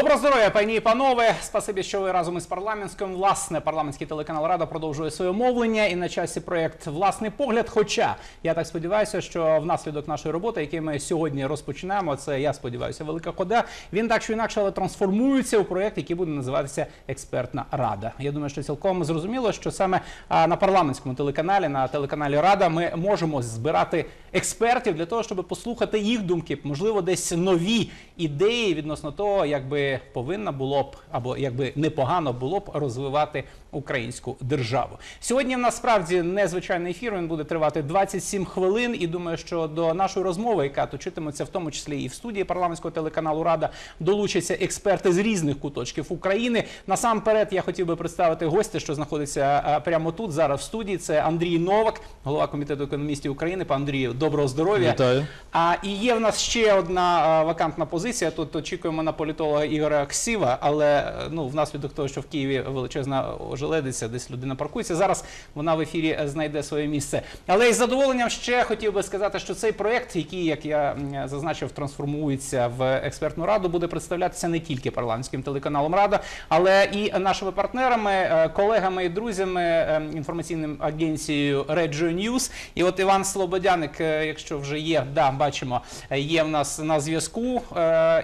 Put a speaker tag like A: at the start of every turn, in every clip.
A: Доброго здоров'я, пані і панове. Спасибі, що ви разом із парламентським. Власне, парламентський телеканал Рада продовжує своє мовлення і на часі проєкт Власний погляд. Хоча я так сподіваюся, що внаслідок нашої роботи, який ми сьогодні розпочинаємо, це я сподіваюся, велика хода. Він так чи інакше, але трансформується у проєкт, який буде називатися Експертна Рада. Я думаю, що цілком зрозуміло, що саме на парламентському телеканалі, на телеканалі Рада, ми можемо збирати експертів для того, щоб послухати їх думки, можливо, десь нові ідеї відносно того, як би повинна було б або якби непогано було б розвивати українську державу. Сьогодні насправді незвичайний ефір. Він буде тривати 27 хвилин. І думаю, що до нашої розмови, яка точитиметься в тому числі і в студії парламентського телеканалу Рада, долучаться експерти з різних куточків України. Насамперед, я хотів би представити гостя, що знаходиться е, прямо тут зараз в студії. Це Андрій Новак, голова комітету економістів України. Пан Андрію, доброго здоров'я.
B: Вітаю.
A: А і є в нас ще одна е, вакантна позиція. Тут очікуємо на політолога Ігоря Ксіва, але е, ну внаслідок того, що в Києві величезна ожеледиця, десь людина паркується. Зараз вона в ефірі е, знайде своє місце. Але із задоволенням ще хотів би сказати, що цей проект, який, як я зазначив, трансформується в експертну раду, буде представлятися не тільки парламентським телеканалом Рада, але і нашими партнерами, е, колегами і друзями е, інформаційним агенцією Reggio News. І от Іван Слободяник, якщо вже є, да, бачимо, є в нас на зв'язку.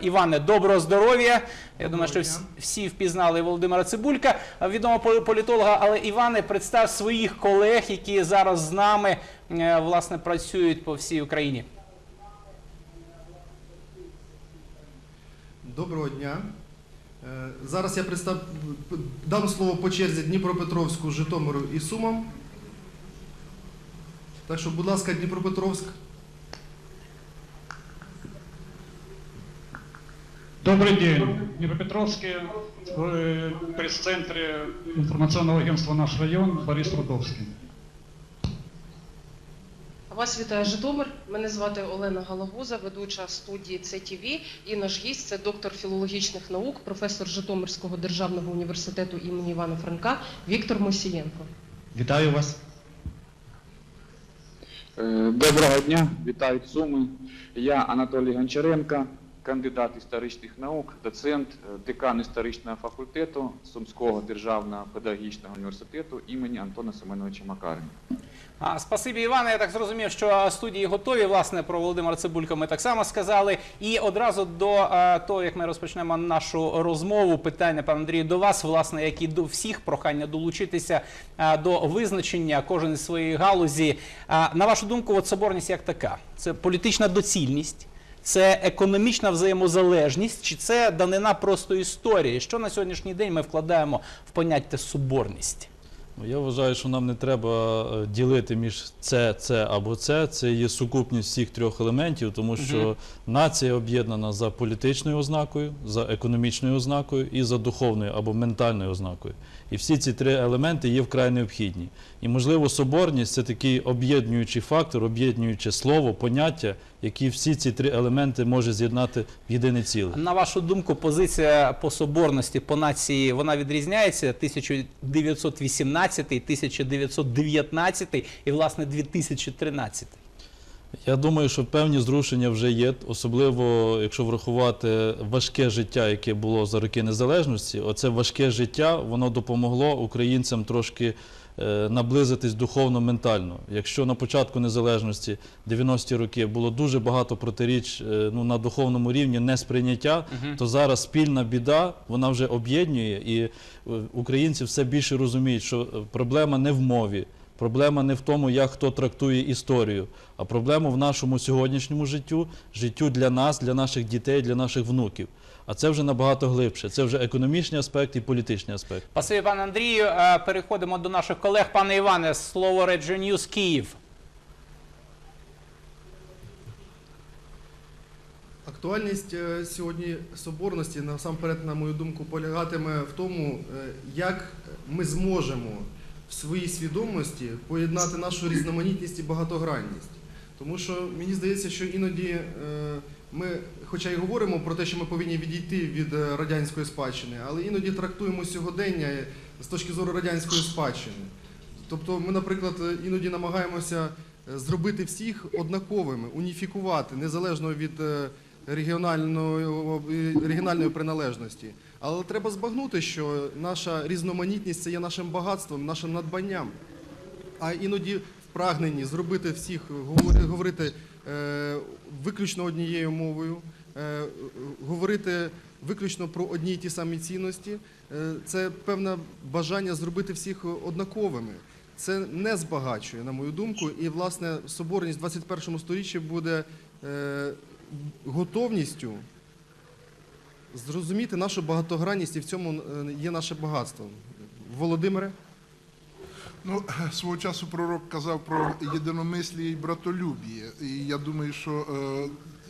A: Іване, доброго здоров'я. Я думаю, що всі, впізнали Володимира Цибулька, відомого полі- політолога. Але Іване, представ своїх колег, які зараз з нами е, власне працюють по всій Україні.
C: Доброго дня. Е, Зараз я представ... дам слово по черзі Дніпропетровську, Житомиру і Сумам. Так що, будь ласка, Дніпропетровськ.
D: Добрый день. В Днепропетровске, в э, пресс-центре информационного агентства «Наш район» Борис Рудовский.
E: Вас вітає Житомир. Мене звати Олена Галагуза, ведуча студії ЦТВ. І наш гість це доктор філологічних наук, професор Житомирського державного університету імені Івана Франка Віктор Мосієнко.
B: Вітаю вас.
F: Е, Доброго дня, вітають Суми. Я Анатолій Гончаренко, кандидат історичних наук, доцент, е, декан історичного факультету Сумського державного педагогічного університету імені Антона Семеновича Макаренка.
A: А, спасибі, Іване. Я так зрозумів, що студії готові. Власне, про Володимира Цибулька ми так само сказали. І одразу до е, того, як ми розпочнемо нашу розмову, питання, пан Андрію, до вас, власне, як і до всіх, прохання долучитися е, до визначення кожен із своєї галузі. А, на вашу думку, от соборність як така? Це політична доцільність. Це економічна взаємозалежність, чи це данина просто історії? Що на сьогоднішній день ми вкладаємо в поняття соборність?
B: Ну, Я вважаю, що нам не треба е, ділити між це, це або це. Це є сукупність всіх трьох елементів, тому що нація об'єднана за політичною ознакою, за економічною ознакою і за духовною або ментальною ознакою. І всі ці три елементи є вкрай необхідні. І, можливо, соборність це такий об'єднуючий фактор, об'єднуюче слово, поняття, які всі ці три елементи може з'єднати в єдине ціле.
A: На вашу думку, позиція по соборності по нації вона відрізняється 1918, 1919 і власне 2013?
B: Я думаю, що певні зрушення вже є, особливо якщо врахувати важке життя, яке було за роки незалежності. Оце важке життя воно допомогло українцям трошки е, наблизитись духовно-ментально. Якщо на початку незалежності 90-ті роки було дуже багато протиріч е, ну, на духовному рівні несприйняття, то зараз спільна біда вона вже об'єднує, і е, українці все більше розуміють, що проблема не в мові. Проблема не в тому, як хто трактує історію, а проблема в нашому сьогоднішньому життю, життю для нас, для наших дітей, для наших внуків. А це вже набагато глибше. Це вже економічний аспект і політичний аспект.
A: Спасибі, пане Андрію. Е, Переходимо до наших колег. Пане Іване, слово News Київ.
C: Актуальність е, сьогодні соборності, насамперед, на мою думку, полягатиме в тому, е, як ми зможемо в своїй свідомості поєднати нашу різноманітність і багатогранність. Тому що мені здається, що іноді е, ми, хоча й говоримо про те, що ми повинні відійти від е, радянської спадщини, але іноді трактуємо сьогодення з точки зору радянської спадщини. Тобто ми, наприклад, іноді намагаємося е, зробити всіх однаковими, уніфікувати, незалежно від е, регіональної, приналежності. Але треба збагнути, що наша різноманітність це є нашим багатством, нашим надбанням. А іноді в прагненні зробити всіх говорити е, виключно однією мовою, е, говорити виключно про одні й ті самі цінності, е, це певне бажання зробити всіх однаковими. Це не збагачує, на мою думку, і власне соборність в 21 сторіччі буде готовністю зрозуміти нашу багатогранність, і в цьому е, є наше багатство. Володимире?
G: Ну, свого часу пророк казав про єдиномисліє і братолюбіє. І я думаю, що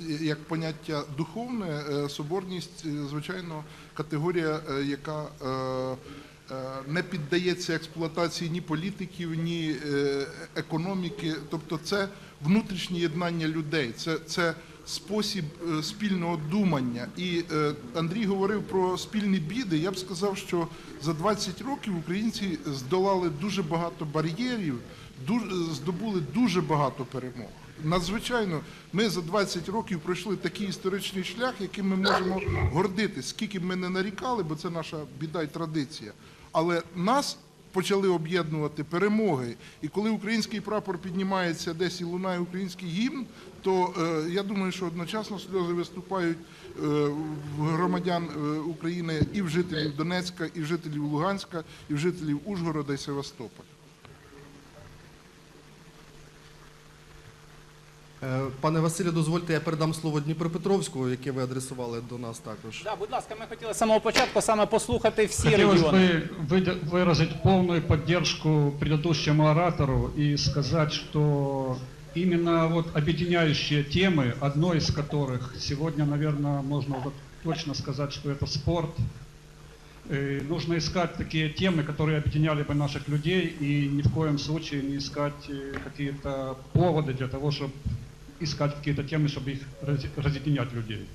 G: е, як поняття духовне, е, соборність, звичайно, категорія, яка не піддається експлуатації ні політиків, ні економіки. Тобто це внутрішнє єднання людей, це, це спосіб е, спільного думання. І е, Андрій говорив про спільні біди. Я б сказав, що за 20 років українці здолали дуже багато бар'єрів, дуже, здобули дуже багато перемог. Надзвичайно, ми за 20 років пройшли такий історичний шлях, яким ми можемо гордитись, скільки б ми не нарікали, бо це наша біда і традиція. Але нас почали об'єднувати перемоги. І коли український прапор піднімається десь і лунає український гімн, то е, я думаю, що одночасно сльози виступають е, громадян е, України і в жителів Донецька, і в жителів Луганська, і в жителів Ужгорода і Севастополя.
C: Пане Василю, дозвольте, я передам слово Дніпропетровську, яке ви адресували до нас також.
A: Да, будь ласка, ми хотіли з самого початку саме послухати всі
D: Хотелось
A: регіони.
D: бы выд- выразить полную поддержку предыдущему оратору и сказать, что именно вот объединяющие темы, одной из которых сегодня, наверное, можно вот точно сказать, что это спорт, э, нужно искать такие темы, которые объединяли бы наших людей и ни в коем случае не искать э, какие-то поводы для того, чтобы искать какие-то темы, чтобы их раз- разъединять людей.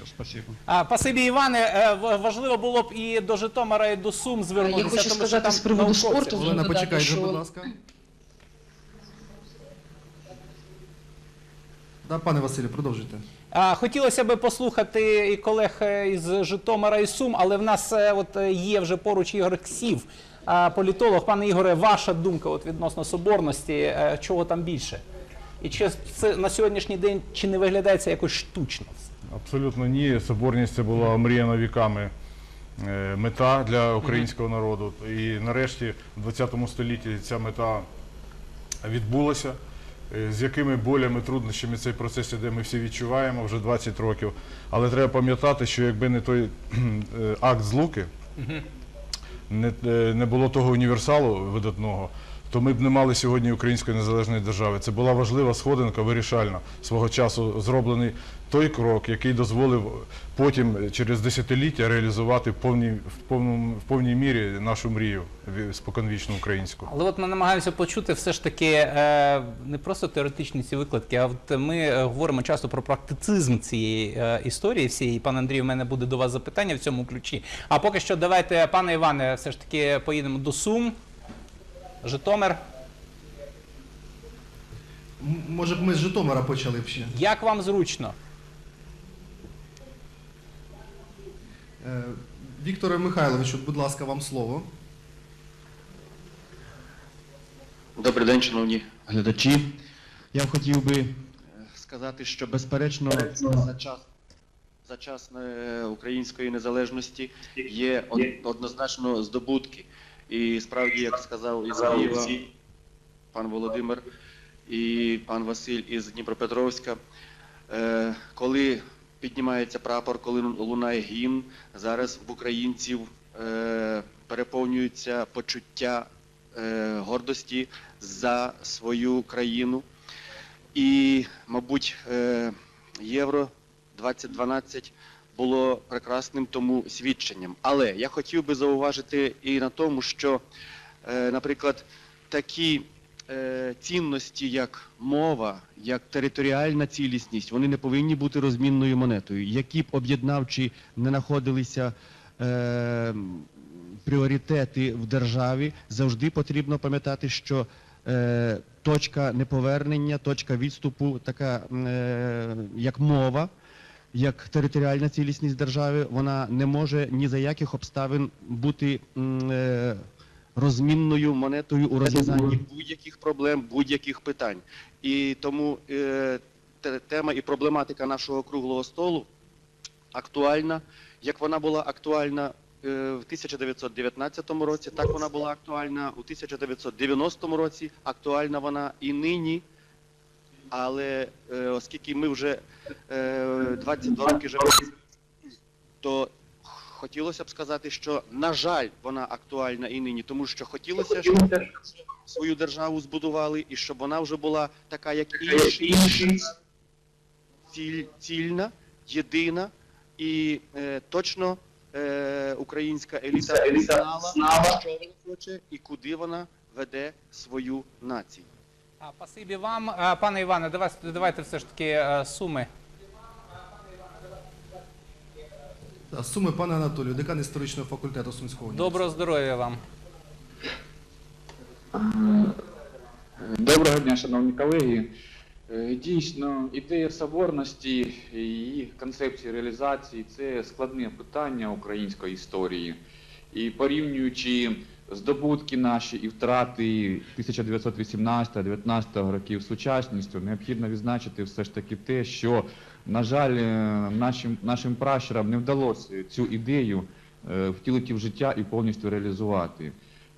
D: Всё, спасибо.
A: А, Пасибі Іване, е, в- важливо було б і до Житомира, і до Сум звернутися.
E: Я хочу
A: тому що
E: сказати
A: там
E: з приводу
A: науковці.
E: спорту.
C: Олена,
E: додати,
C: почекайте,
E: що-
C: будь ласка. Да, пане Василю, продовжуйте.
A: А, Хотілося б послухати і колег е, із Житомира і Сум, але в нас е, от е, є вже поруч Ігор Ксів, а, політолог. Пане Ігоре, ваша думка от відносно соборності, е, чого там більше? І чи це на сьогоднішній день чи не виглядає це якось штучно?
H: Абсолютно ні. Соборність це була омріяна віками е, мета для українського народу. І нарешті в ХХ столітті ця мета відбулася. Е, З якими болями, труднощами цей процес іде, ми всі відчуваємо вже 20 років. Але треба пам'ятати, що якби не той е, акт злуки, не, не було того універсалу видатного, то ми б не мали сьогодні української незалежної держави. Це була важлива сходинка, вирішальна свого часу зроблений той крок, який дозволив потім через десятиліття реалізувати в повній, в повному, в повній мірі нашу мрію ві- споконвічну українську.
A: Але от ми намагаємося почути все ж таки е, не просто теоретичні ці викладки, а от ми е, говоримо часто про практицизм цієї е, історії всієї. Пане Андрію, в мене буде до вас запитання в цьому ключі. А поки що, давайте, пане Іване, все ж таки поїдемо до Сум, Житомир.
C: М- Може б ми з Житомира почали б ще.
A: Як вам зручно?
C: Е, Вікторе Михайловичу, будь ласка, вам слово.
I: Добрий день, шановні глядачі. Я хотів би е, сказати, що безперечно за час, за час е, української незалежності є од- однозначно здобутки. І справді, як сказав із Києва пан Володимир і пан Василь із Дніпропетровська, е, коли піднімається прапор, коли лунає гімн, зараз в українців е, переповнюються почуття е, гордості за свою країну. І, мабуть, Євро 2012 було прекрасним тому свідченням. Але я хотів би зауважити і на тому, що, е, наприклад, такі е, цінності, як мова, як територіальна цілісність, вони не повинні бути розмінною монетою. Які б об'єднавчі не знаходилися е, пріоритети в державі, завжди потрібно пам'ятати, що точка неповернення, точка відступу, така як мова, як територіальна цілісність держави, вона не може ні за яких обставин бути е, розмінною монетою у розв'язанні будь-яких проблем, будь-яких питань. І тому е, тема і проблематика нашого круглого столу актуальна, як вона була актуальна е, в 1919 році, так вона була актуальна у 1990 році, актуальна вона і нині. Але е, оскільки ми вже е, 22 роки живемо, то хотілося б сказати, що на жаль, вона актуальна і нині, тому що хотілося, щоб свою державу збудували, і щоб вона вже була така, як інші, ціль, цільна, єдина і е, точно е, українська еліта, знала, що вона хоче і куди вона веде свою націю.
A: А, Спасибі вам, пане Іване. Давайте, давайте все ж таки е, суми.
C: Суми, пане Анатолію, декан історичного факультету Сумського.
A: Доброго здоров'я вам.
F: Доброго дня, шановні колеги. Е, Дійсно, ідея соборності і її концепції реалізації це складне питання української історії. І порівнюючи здобутки наші і втрати 1918-19 років сучасністю, необхідно відзначити все ж таки те, що, на жаль, е, нашим, нашим пращурам не вдалося цю ідею е, втілити в життя і повністю реалізувати.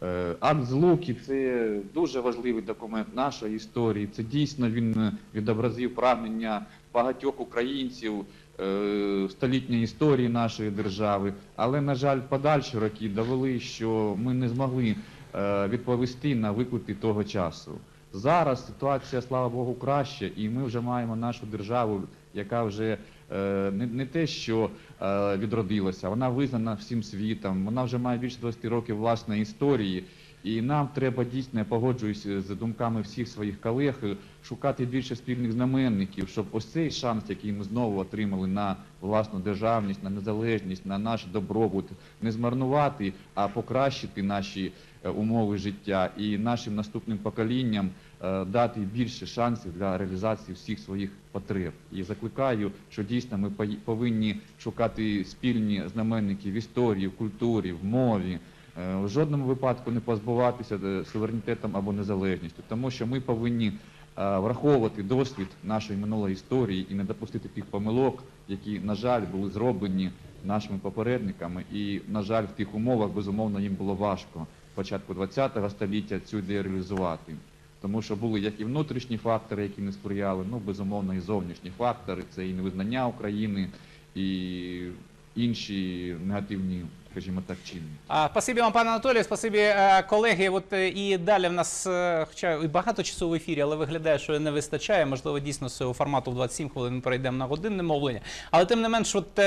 F: Е, Акт Злуки це дуже важливий документ нашої історії. Це дійсно він відобразив прагнення багатьох українців столітньої історії нашої держави. Але, на жаль, подальші роки довели, що ми не змогли е, відповісти на виклики того часу. Зараз ситуація, слава Богу, краще, і ми вже маємо нашу державу, яка вже е, не, те, що е, відродилася, вона визнана всім світом, вона вже має більше 20 років власної історії. І нам треба дійсно, я погоджуюся з думками всіх своїх колег, е, шукати більше спільних знаменників, щоб ось цей шанс, який ми знову отримали на власну державність, на незалежність, на наш добробут, не змарнувати, а покращити наші е, умови життя і нашим наступним поколінням е, дати більше шансів для реалізації всіх своїх потреб. І закликаю, що дійсно ми повинні шукати спільні знаменники в історії, в культурі, в мові. Е, В жодному випадку не позбуватися е, суверенітетом або незалежністю, тому що ми повинні е, враховувати досвід нашої минулої історії і не допустити тих помилок, які, на жаль, були зроблені нашими попередниками. І, на жаль, в тих умовах, безумовно, їм було важко початку ХХ століття цю ідею реалізувати. Тому що були як і внутрішні фактори, які не сприяли, ну безумовно і зовнішні фактори, це і невизнання України, і інші негативні, скажімо так, чинники.
A: А, спасибі вам, пане Анатолію, спасибі, е, колеги. От е, і далі в нас, е, хоча і багато часу в ефірі, але виглядає, що не вистачає. Можливо, дійсно з цього формату в 27 хвилин ми перейдемо на годинне мовлення. Але тим не менш, от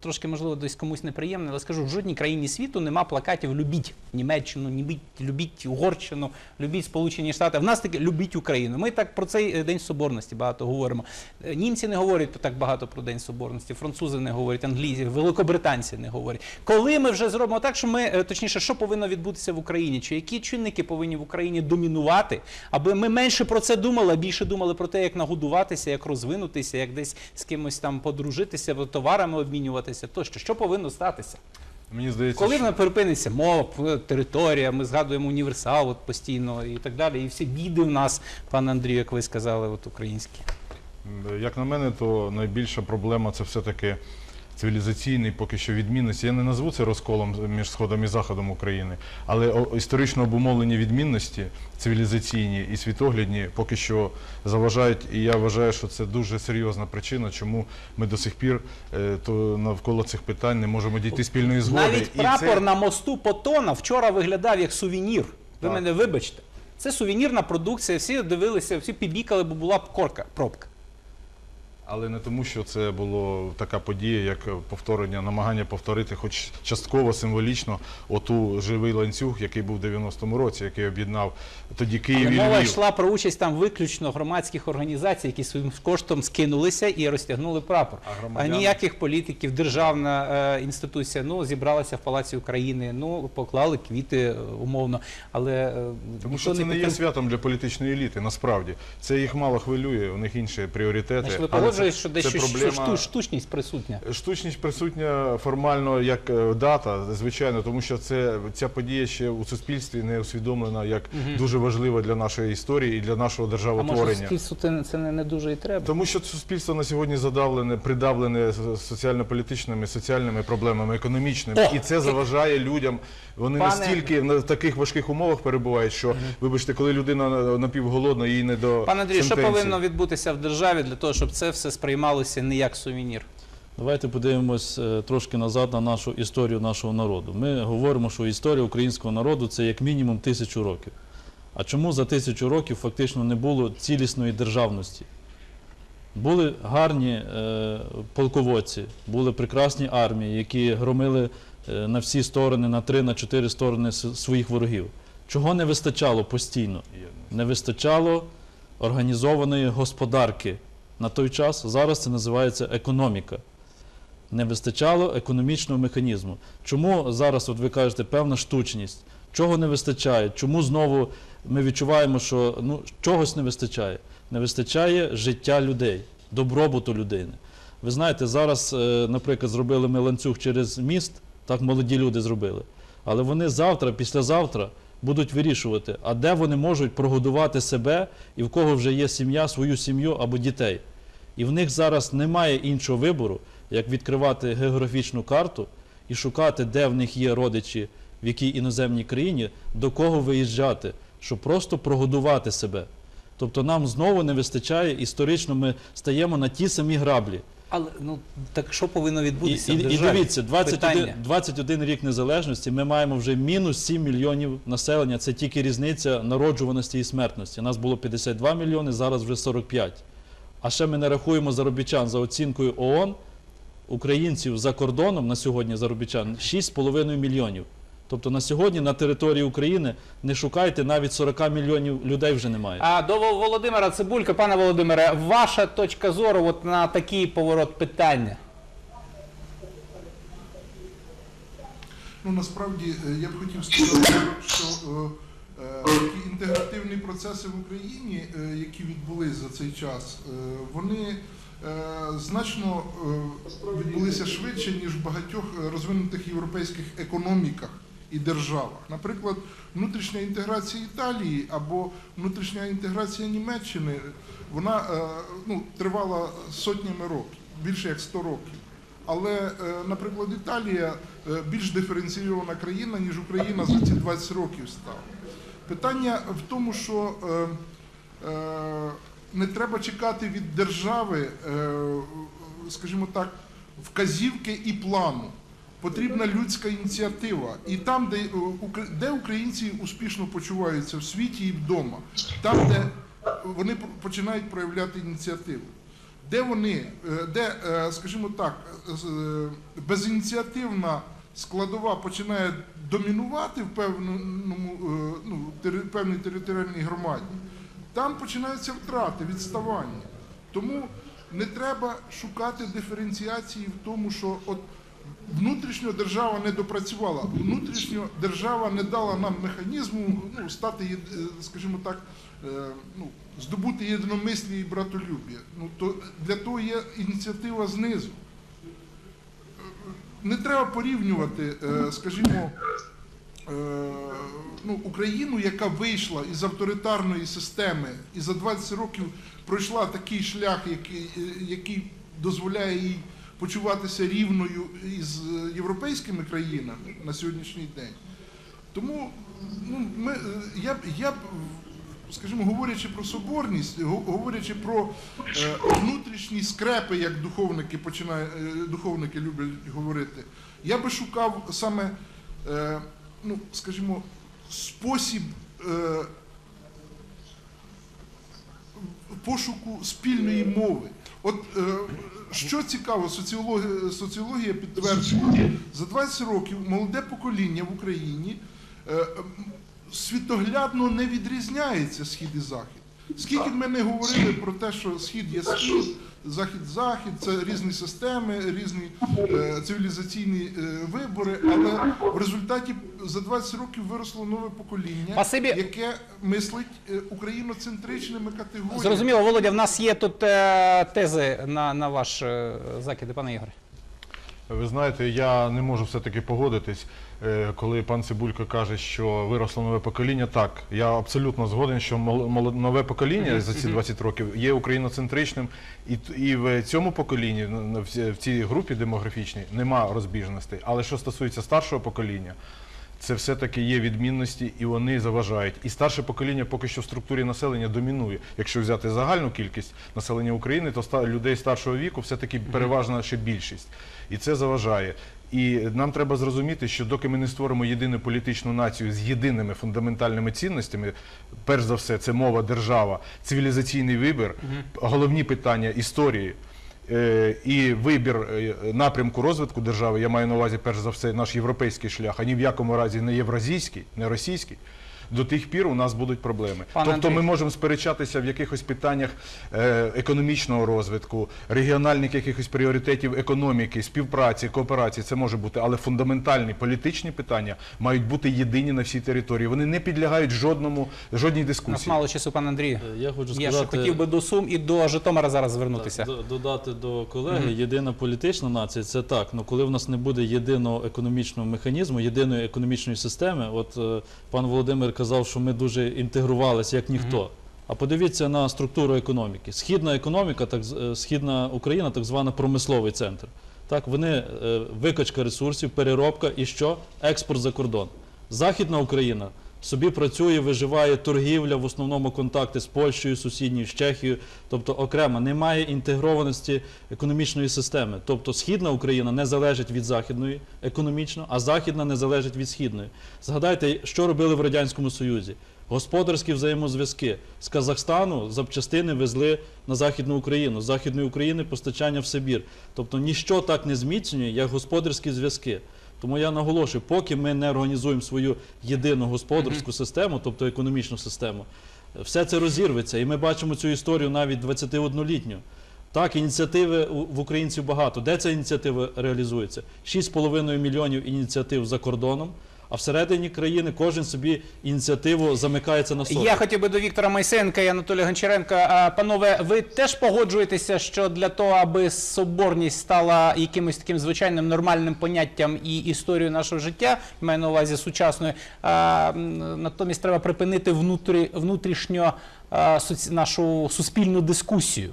A: трошки можливо десь комусь неприємне, але скажу, в жодній країні світу нема плакатів Любіть Німеччину, любіть, любіть Угорщину, любіть Сполучені Штати. В нас таке любіть Україну. Ми так про цей е, День Соборності багато говоримо. Е, Німці не говорять так багато про День Соборності, французи не говорять, англійці, великобританці не говорять. Коли ми вже зробимо так, що ми е, точніше, що повинно відбутися в Україні, чи які чинники повинні в Україні домінувати, аби ми менше про це думали, а більше думали про те, як нагодуватися, як розвинутися, як десь з кимось там подружитися, товарами обмінюватися, тощо що повинно статися?
H: Мені здається,
A: Коли
H: що...
A: вона припиниться мова, територія, ми згадуємо універсал от постійно і так далі. І всі біди в нас, пане Андрію, як ви сказали, от українські.
H: Як на мене, то найбільша проблема це все-таки цивілізаційний поки що відмінності. Я не назву це розколом між Сходом і Заходом України, але історично обумовлені відмінності цивілізаційні і світоглядні поки що заважають. І я вважаю, що це дуже серйозна причина, чому ми до сих пір е, то навколо цих питань не можемо дійти спільної згоди.
A: Навіть
H: І
A: прапор
H: це-
A: на мосту Потона вчора виглядав як сувенір. Ви
H: Так.
A: мене вибачте. Це сувенірна продукція, всі дивилися, всі підбікали, бо була корка, пробка.
H: Але не тому, що це було така подія, як повторення, намагання повторити, хоч частково символічно, оту живий ланцюг, який був в 90-му році, який об'єднав тоді Київ і
A: мова
H: Львів.
A: йшла про участь там виключно громадських організацій, які своїм коштом скинулися і розтягнули прапор.
H: А
A: А, ніяких політиків, державна е, інституція ну зібралася в Палаці України, ну поклали квіти е, умовно, але е,
H: Тому що це не є
A: підтримав.
H: святом для політичної еліти, насправді. Це їх мало хвилює, у них інші пріоритети.
A: Значить, погоджуєтесь, що
H: це проблема-
A: шту- штучність присутня.
H: Штучність присутня формально як е, дата, звичайно, тому що це ця подія ще у суспільстві не усвідомлена як дуже важлива для нашої історії і для нашого
A: А може
H: державотворення.
A: суспільству це, це не, не дуже і треба.
H: Тому що суспільство на сьогодні задавлене, придавлене соціально-політичними, соціальними проблемами, економічними,
A: О!
H: і це заважає людям. Вони
A: Пане-
H: настільки в таких важких умовах перебувають, що, вибачте, коли людина напівголодна, їй не до
A: Пане Андрію, що повинно відбутися в державі для того, щоб це все сприймалося не як сувенір?
B: Давайте подивимось е, трошки назад на нашу історію нашого народу. Ми говоримо, що історія українського народу це як мінімум тисячу років. А чому за тисячу років фактично не було цілісної державності? Були гарні е, полководці, були прекрасні армії, які громили е, на всі сторони, на три, на чотири сторони своїх ворогів. Чого не вистачало постійно? Не вистачало організованої господарки на той час. Зараз це називається економіка. Не вистачало економічного механізму. Чому зараз, от ви кажете, певна штучність? Чого не вистачає? Чому знову ми відчуваємо, що ну, чогось не вистачає? Не вистачає життя людей, добробуту людини. Ви знаєте, зараз, е, наприклад, зробили ми ланцюг через міст, так молоді люди зробили. Але вони завтра, післязавтра будуть вирішувати, а де вони можуть прогодувати себе і в кого вже є сім'я, свою сім'ю або дітей. І в них зараз немає іншого вибору, як відкривати географічну карту і шукати, де в них є родичі, в якій іноземній країні, до кого виїжджати, щоб просто прогодувати себе. Тобто нам знову не вистачає, історично ми стаємо на ті самі граблі.
A: Але ну так що повинно відбутися?
B: і,
A: в
B: і дивіться, 21, 21 рік незалежності ми маємо вже мінус 7 мільйонів населення. Це тільки різниця народжуваності і смертності. Нас було 52 мільйони, зараз вже 45. А ще ми не рахуємо заробітчан за оцінкою ООН, українців за кордоном на сьогодні заробітчан 6,5 мільйонів. Тобто на сьогодні на території України не шукайте, навіть 40 мільйонів людей вже немає.
A: А до Вол- Володимира Цибулька, пане Володимире, ваша точка зору от на такий поворот питання.
G: Ну насправді е, я б хотів сказати, що е, е, такі інтегративні процеси в Україні, е, які відбулись за цей час, е, вони е, значно е, відбулися швидше, ніж в багатьох розвинутих європейських економіках і державах. Наприклад, внутрішня інтеграція Італії або внутрішня інтеграція Німеччини, вона е, ну, тривала сотнями років, більше як 100 років. Але, е, наприклад, Італія е, більш диференційована країна, ніж Україна за ці 20 років стала. Питання в тому, що не треба чекати від держави, скажімо так, вказівки і плану. Потрібна людська ініціатива. І там, де, е, де українці успішно почуваються в світі і вдома, там, де вони починають проявляти ініціативу. Де вони, е, де, е, скажімо так, е, е, безініціативна складова починає домінувати в певному, е, ну, певній територіальній громаді, там починаються втрати, відставання. Тому не треба шукати диференціації в тому, що от внутрішньо держава не допрацювала, внутрішньо держава не дала нам механізму ну, стати, е, скажімо так, е, ну, здобути єдиномислі і братолюб'я. Ну, то для того є ініціатива знизу. Е, Не треба порівнювати, скажімо, ну, Україну, яка вийшла із авторитарної системи і за 20 років пройшла такий шлях, який, який дозволяє їй почуватися рівною із е, європейськими країнами на сьогоднішній день. Тому ну, ми, е, я, я скажімо, говорячи про соборність, говорячи про е, внутрішні скрепи, як духовники починають, е, духовники люблять говорити, я би шукав саме, ну, скажімо, спосіб пошуку спільної мови. От е, що цікаво, соціологія, соціологія підтверджує, за 20 років молоде покоління в Україні е, світоглядно не відрізняється схід і захід. Скільки ми не говорили про те, що схід є схід, захід захід, це різні системи, різні е, цивілізаційні е, вибори, але в результаті за 20 років виросло нове покоління, яке мислить е, україноцентричними категоріями.
A: Зрозуміло, Володя, в нас є тут тези на, на ваш закиди, пане Ігоре.
H: Ви знаєте, я не можу все-таки погодитись, е, коли пан Цибулько каже, що виросло нове покоління. Так, я абсолютно згоден, що нове покоління за ці 20 років є україноцентричним, і, в цьому поколінні, в цій групі демографічній, нема розбіжностей. Але що стосується старшого покоління, це все-таки є відмінності і вони заважають. І старше покоління поки що в структурі населення домінує. Якщо взяти загальну кількість населення України, то людей старшого віку все-таки переважна ще більшість. І це заважає. І нам треба зрозуміти, що доки ми не створимо єдину політичну націю з єдиними фундаментальними цінностями, перш за все, це мова, держава, цивілізаційний вибір, головні питання історії. Е, і вибір е, напрямку розвитку держави, я маю на увазі перш за все наш європейський шлях, а ні в якому разі не євразійський, не російський. До тих пір у нас будуть проблеми.
A: Пане
H: тобто
A: Андрій.
H: ми можемо сперечатися в якихось питаннях е, економічного розвитку, регіональних якихось пріоритетів економіки, співпраці, кооперації. Це може бути, але фундаментальні політичні питання мають бути єдині на всій території. Вони не підлягають жодному жодній
A: У нас
H: дискусії.
A: мало часу, пане Андрію.
B: Е, Я хочу
A: Я ще
B: сказати,
A: хотів би до Сум і до Житомира зараз звернутися.
B: Так, додати до колеги, єдина політична нація це так. Ну коли в нас не буде єдиного економічного механізму, єдиної економічної системи, от е, пан Володимир казав, що ми дуже інтегрувалися як ніхто. А подивіться на структуру економіки. Східна економіка, так з- е, східна Україна, так звана промисловий центр. Так, вони е, викачка ресурсів, переробка і що? Експорт за кордон. Західна Україна собі працює, виживає торгівля, в основному контакти з Польщею, сусідньою, з Чехією, тобто окремо немає інтегрованості економічної системи. Тобто Східна Україна не залежить від західної економічно, а західна не залежить від східної. Згадайте, що робили в радянському Союзі. Господарські взаємозв'язки з Казахстану запчастини везли на Західну Україну, з Західної України постачання в Сибір. Тобто ніщо так не зміцнює, як господарські зв'язки. Тому я наголошую, поки ми не організуємо свою єдину господарську систему, тобто економічну систему, все це розірветься. І ми бачимо цю історію навіть 21-літню. Так, ініціативи в українців багато. Де ця ініціатива реалізується? 6,5 мільйонів ініціатив за кордоном, а всередині країни кожен собі ініціативу замикається на собі.
A: Я хотів би до Віктора Майсенка і Анатолія Гончаренка. Панове, ви теж погоджуєтеся, що для того, аби соборність стала якимось таким звичайним нормальним поняттям і історією нашого життя, маю на увазі сучасною, а, натомість треба припинити внутрі, внутрішньо а, соці- нашу суспільну дискусію.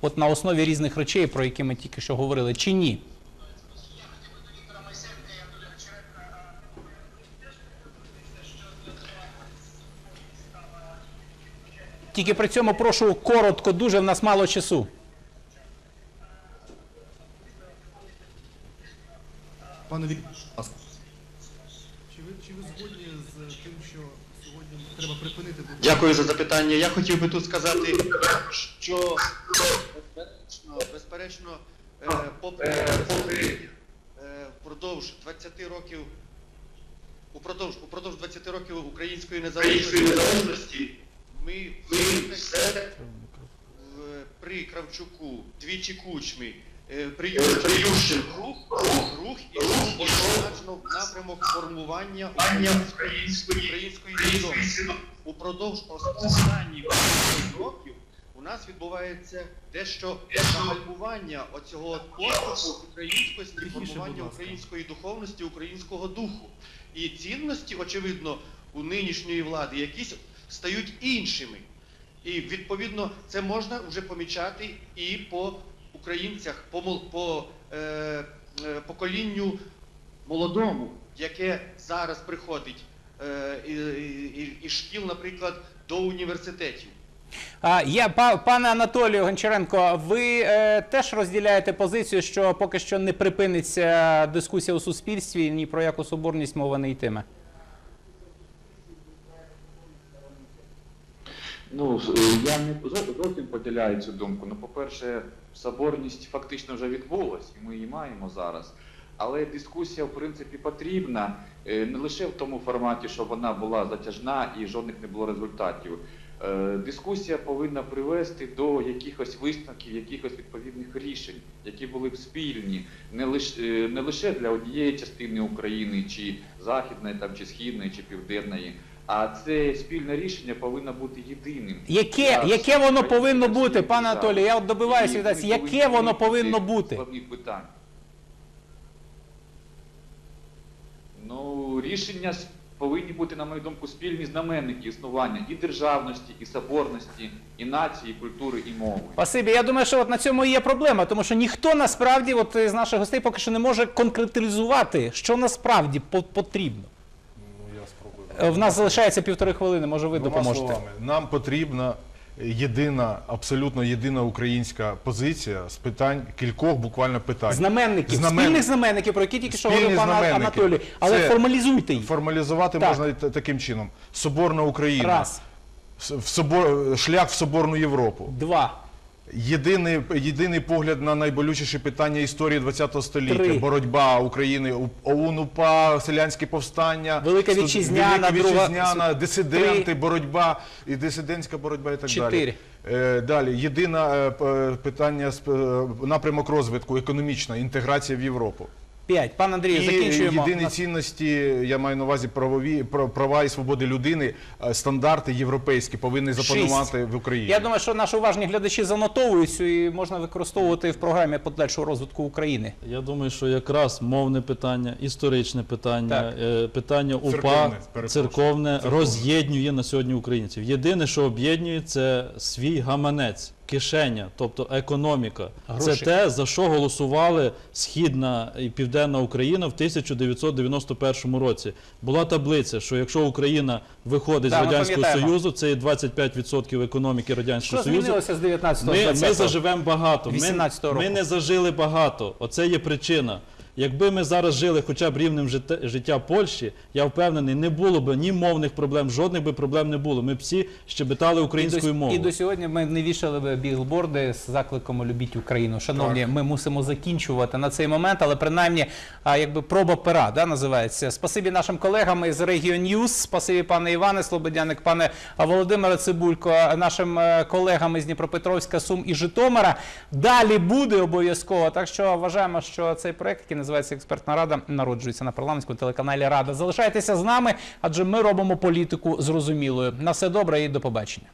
A: От на основі різних речей, про які ми тільки що говорили, чи ні? Тільки при цьому прошу коротко, дуже в нас мало часу.
C: Пане Віктор. Чи ви, чи ви згодні з тим, що сьогодні треба припинити
I: Дякую за запитання. Я хотів би тут сказати, що безперечно, безперечно е, попри, попри е, впродовж 20 років упродовж, упродовж 20 років української незалежності ми все при Кравчуку, двічі кучмі, е, при Ющенку рух, рух ішов однозначно в напрямок формування української української свідомості. Упродовж останніх років у нас відбувається дещо загальмування оцього поступу українськості, формування української духовності, українського духу. І цінності, очевидно, у нинішньої влади якісь стають іншими. І відповідно це можна вже помічати і по українцях, по, по е, е, поколінню молодому, яке зараз приходить е, і, і, і шкіл, наприклад, до університетів.
A: А, я, па, пане Анатолію Гончаренко, ви е, теж розділяєте позицію, що поки що не припиниться дискусія у суспільстві, ні про яку соборність мова не йтиме.
F: Ну, е, я не зовсім поділяю цю думку. Ну, по-перше, соборність фактично вже відбулась, і ми її маємо зараз. Але дискусія, в принципі, потрібна е, не лише в тому форматі, щоб вона була затяжна і жодних не було результатів. Е, Дискусія повинна привести до якихось висновків, якихось відповідних рішень, які були б спільні не лише не лише для однієї частини України, чи західної, там чи східної, чи південної. А це спільне рішення повинно бути єдиним.
A: Яке,
F: для
A: яке воно повинно бути, пане
F: держав.
A: Анатолію? Я от добиваюся від вас, яке воно повинно бути?
F: складних питань. Ну, рішення повинні бути, на мою думку, спільні знаменники існування і державності, і соборності, і нації, і культури, і мови.
A: Спасибі. Я думаю, що от на цьому і є проблема, тому що ніхто насправді, от з наших гостей, поки що не може конкретизувати, що насправді по- потрібно.
H: Ну, я спробую.
A: Е, В нас залишається півтори хвилини, може ви
H: Двома
A: допоможете.
H: словами, нам потрібна єдина, абсолютно єдина українська позиція з питань кількох буквально питань.
A: Знаменників,
H: Знамен-
A: спільних знаменників, про які тільки що
H: Спільні
A: говорив пан
H: знаменники.
A: Анатолій, але
H: Це
A: формалізуйте їх.
H: Формалізувати
A: Так.
H: можна і та- таким чином: Соборна Україна,
A: Раз,
H: С- в собор, шлях в Соборну Європу.
A: два,
H: Єдиний, єдиний погляд на найболючіші питання історії ХХ століття.
A: Три.
H: Боротьба України, У- ОУН, УПА, селянські повстання,
A: Велика Вітчизняна,
H: Велика
A: Друга-
H: дисиденти,
A: Три.
H: боротьба і дисидентська боротьба і так
A: Чотири.
H: далі. Е, далі, єдине е, питання, е, напрямок розвитку, економічна, інтеграція в Європу.
A: П'ять. Пан Андрію,
H: І
A: закінчуємо.
H: єдині цінності, я маю на увазі правові, про- права і свободи людини, е, стандарти європейські повинні запанувати в Україні.
A: Я думаю, що наші уважні глядачі занотовують і можна використовувати в програмі подальшого розвитку України.
B: Я думаю, що якраз мовне питання, історичне питання,
A: Так.
B: е, питання УПА,
H: Церковне,
B: церковне
H: Церковне.
B: роз'єднує на сьогодні українців. Єдине, що об'єднує, це свій гаманець, кишеня, тобто економіка.
A: Гроші.
B: Це те, за що голосували Східна і Південна Україна в 1991 році. Була таблиця, що якщо Україна виходить
A: Да,
B: з
A: ми
B: Радянського
A: пам'ятаємо.
B: Союзу, це є 25% економіки Радянського
A: Що
B: Союзу.
A: змінилося з 19
B: Ми, ми заживемо багато. Ми,
A: 18-го року.
B: ми не зажили багато. Оце є причина. Якби ми зараз жили хоча б рівнем життя, Польщі, я впевнений, не було б ні мовних проблем, жодних би проблем не було. Ми б всі щебетали українською мовою.
A: І до сьогодні ми не вішали би білборди з закликом любіть Україну. Шановні, ми мусимо закінчувати на цей момент, але принаймні, якби проба пера да, називається. Спасибі нашим колегам із Regio News, спасибі пане Іване Слободяник, пане Володимире Цибулько, нашим е, колегам із Дніпропетровська, Сум і Житомира. Далі буде обов'язково. Так що вважаємо, що цей проект, який називається експертна рада, народжується на парламентському телеканалі Рада. Залишайтеся з нами, адже ми робимо політику зрозумілою. На все добре і до побачення.